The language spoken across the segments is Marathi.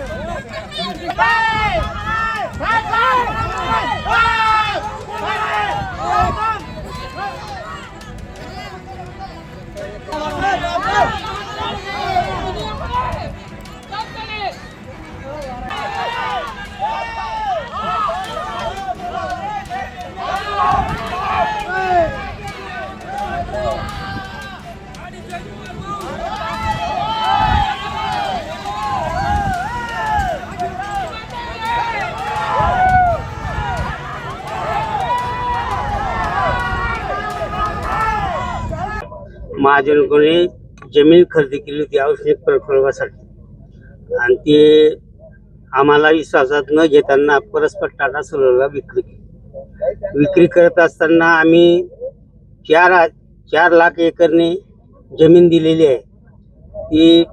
Vamos! महाजनकोने जमीन खरेदी केली होती औष्णिक प्रकल्पासाठी. आणि ते आम्हाला विश्वासात न घेताना परस्पर टाटा सोलरला विक्री केली. विक्री करत असताना आम्ही चार चार लाख एकरने जमीन दिलेली आहे. ती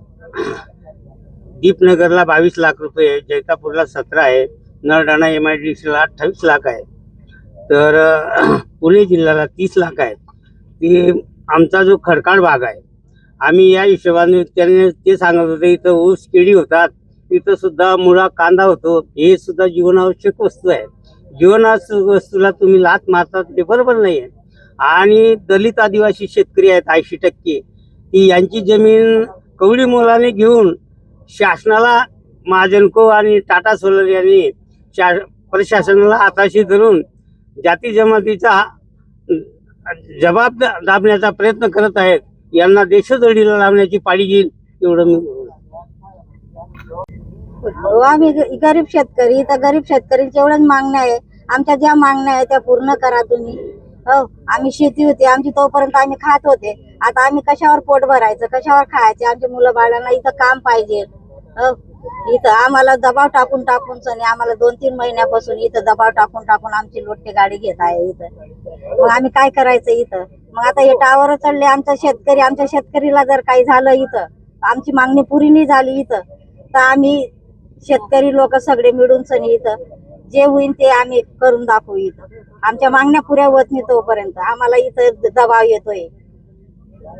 दीपनगरला बावीस लाख रुपये आहे जैतापूरला सतरा आहे नरडाणा एम आय डी सीला अठ्ठावीस लाख आहे. तर पुणे जिल्ह्याला तीस लाख आहे. ती आमचा जो खडकाळ भाग आहे आम्ही या हिशोबाने त्याने ते सांगत होते इथं ऊस केळी होतात इथं सुद्धा मुळा कांदा होतो हे सुद्धा जीवनावश्यक वस्तू आहे. जीवनावश्यक वस्तूला तुम्ही लात मारतात ते बरोबर नाही आहे आणि दलित आदिवासी शेतकरी आहेत ऐंशी टक्के ती यांची जमीन कवडी मोलाने घेऊन शासनाला महाजनको आणि टाटा सोलर यांनी शा प्रशासनाला हाताशी धरून जाती जमातीचा जबाब दाबण्याचा प्रयत्न करत आहेत. यांना देशदडीला लावण्याची पाळी येईल एवढं मी हो आम्ही गरीब शेतकरी तर गरीब शेतकऱ्यांच्या एवढ्याच मागण्या आहे आमच्या ज्या मागण्या आहे त्या पूर्ण करा तुम्ही. हो आम्ही शेती होती आमची तोपर्यंत आम्ही खात होते. आता आम्ही कशावर पोट भरायचं कशावर खायचे? आमच्या मुलं बाळांना इथं काम पाहिजे. हो इथं आम्हाला दबाव टाकून टाकून सनी आम्हाला दोन तीन महिन्यापासून इथं दबाव टाकून टाकून आमची लोटके गाडी घेत आहे इथं. मग आम्ही काय करायचं इथं? मग आता हे टावर चढले आमचा शेतकरी आमच्या शेतकरीला जर काही झालं इथं आमची मागणी पुरी नाही झाली इथं तर आम्ही शेतकरी लोक सगळे मिळून सनी इथं जे होईल ते आम्ही करून दाखवू इथं. आमच्या मागण्या पुऱ्या होत नाही तोपर्यंत. आम्हाला इथं दबाव येतोय.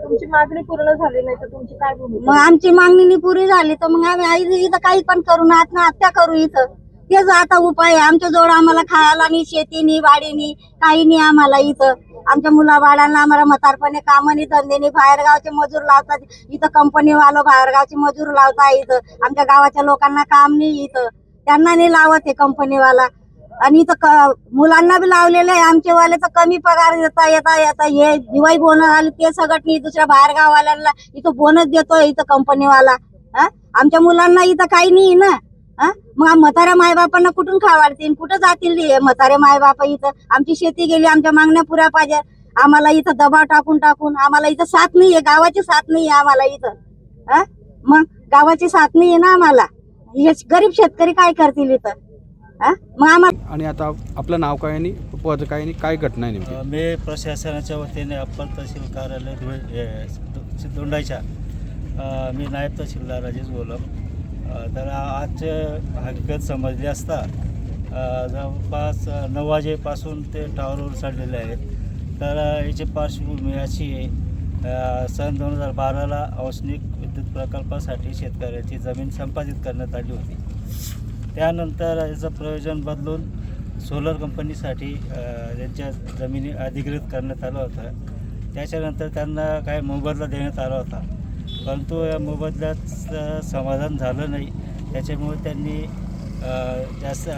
तुमची मागणी पूर्ण झाली नाही तर तुमची काय भूमिका? मग आमची मागणी नाही पुरी झाली तर मग आम्ही आई इथं काही पण करू ना आत्महत्या करू इथं. तेच आता उपाय आमच्याजवळ आमच्या जवळ आम्हाला खायला नाही शेती नाही वाडी नाही काही नाही आम्हाला इथं. आमच्या मुला बाळांना आम्हाला म्हातारपणे काम नाही धंदे नाही बाहेरगावचे मजूर लावतात. इथं कंपनीवालो बाहेरगावचे मजूर लावता इथं. आमच्या गावाच्या लोकांना काम नाही इथं. त्यांना नाही लावत हे कंपनीवाला. आणि इथं मुलांना बी लावलेलं आहे. आमचे वाले तर कमी पगार देता येता येता. हे दिवाळी बोनस आले ते सगळं नाही. दुसऱ्या बाहेर गाववाल्यांना इथं बोनस देतोय इथं कंपनीवाला. हा? आमच्या मुलांना इथं काही नाही ना. मग म्हाताऱ्या मायबापांना कुठून खावाडतील कुठं जातील हे म्हातारे मायबाप इथं. आमची शेती गेली आमच्या मागण्या पुऱ्या पाहिजे. आम्हाला इथं दबाव टाकून टाकून आम्हाला इथं साथ नाहीये गावाची साथ नाहीये आम्हाला इथं. हा? मग गावाची साथ नाहीये ना आम्हाला? हे गरीब शेतकरी काय करतील इथं? हा? मग आम्हाला आणि आता आपलं नाव काय आणि पद काय आणि काय घटना आहे मी प्रशासनाच्या वतीने अप्पर तहसील कार्यालय धुळे अ, मी नायब तहसीलदार राजेश गोलम अ, तर आज हकीकत समजली असता जवळपास नऊ वाजेपासून ते टावरवर चढलेले आहेत. तर याची पार्श्वभूमी अशी आहे सन दोन हजार बाराला औष्णिक विद्युत प्रकल्पासाठी शेतकऱ्याची जमीन संपादित करण्यात आली होती. त्यानंतर याचं प्रयोजन बदलून सोलर कंपनीसाठी त्यांच्या जमिनी अधिकृत करण्यात आलं होतं. त्याच्यानंतर त्यांना काय मोबदला देण्यात आला होता. परंतु या मोबदल्याचं समाधान झालं नाही. त्याच्यामुळे त्यांनी जास्त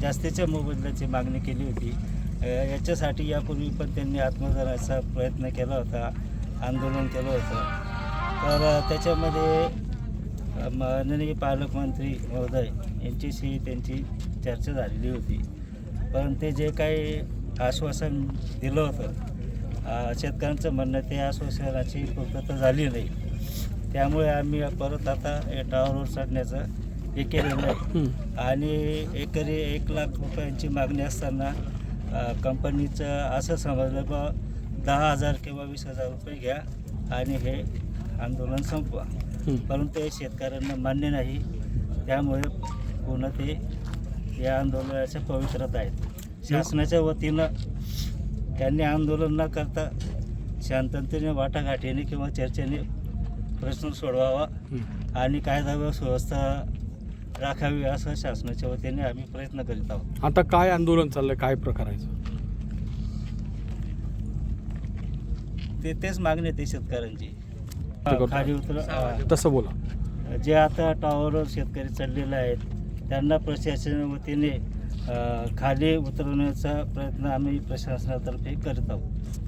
जास्तीच्या मोबदल्याची मागणी केली होती. याच्यासाठी यापूर्वी पण त्यांनी आत्मदानाचा प्रयत्न केला होता आंदोलन केलं होतं. तर त्याच्यामध्ये माननीय पालकमंत्री महोदय यांच्याशी त्यांची चर्चा झालेली होती. पण ते जे काही आश्वासन दिलं होतं शेतकऱ्यांचं म्हणणं ते आश्वासनाची पूर्तता झाली नाही. त्यामुळे आम्ही परत आता या टावरवर चढण्याचं हे केलेलं आहे. आणि एकरी एक लाख रुपयांची मागणी असताना कंपनीचं असं समजलं बा दहा हजार किंवा वीस हजार रुपये घ्या आणि हे आंदोलन संपवा. परंतु हे शेतकऱ्यांना मान्य नाही. त्यामुळे पुन्हा ते या आंदोलनाच्या पवित्रत आहेत. शासनाच्या वतीनं त्यांनी आंदोलन न करता शांततेने वाटाघाटीने किंवा चर्चेने प्रश्न सोडवावा आणि कायदा व सुव्यवस्था राखावी असं शासनाच्या वतीने आम्ही प्रयत्न करीत आहोत. आता काय आंदोलन चाललंय? काय प्रकारायचं ते तेच मागणी आहे ते शेतकऱ्यांची. खाली उतर तसं बोला. जे आता टॉवरवर शेतकरी चढलेले आहेत त्यांना प्रशासन वतीने अं, खाली उतरवण्याचा प्रयत्न आम्ही प्रशासनातर्फे करीत आहोत.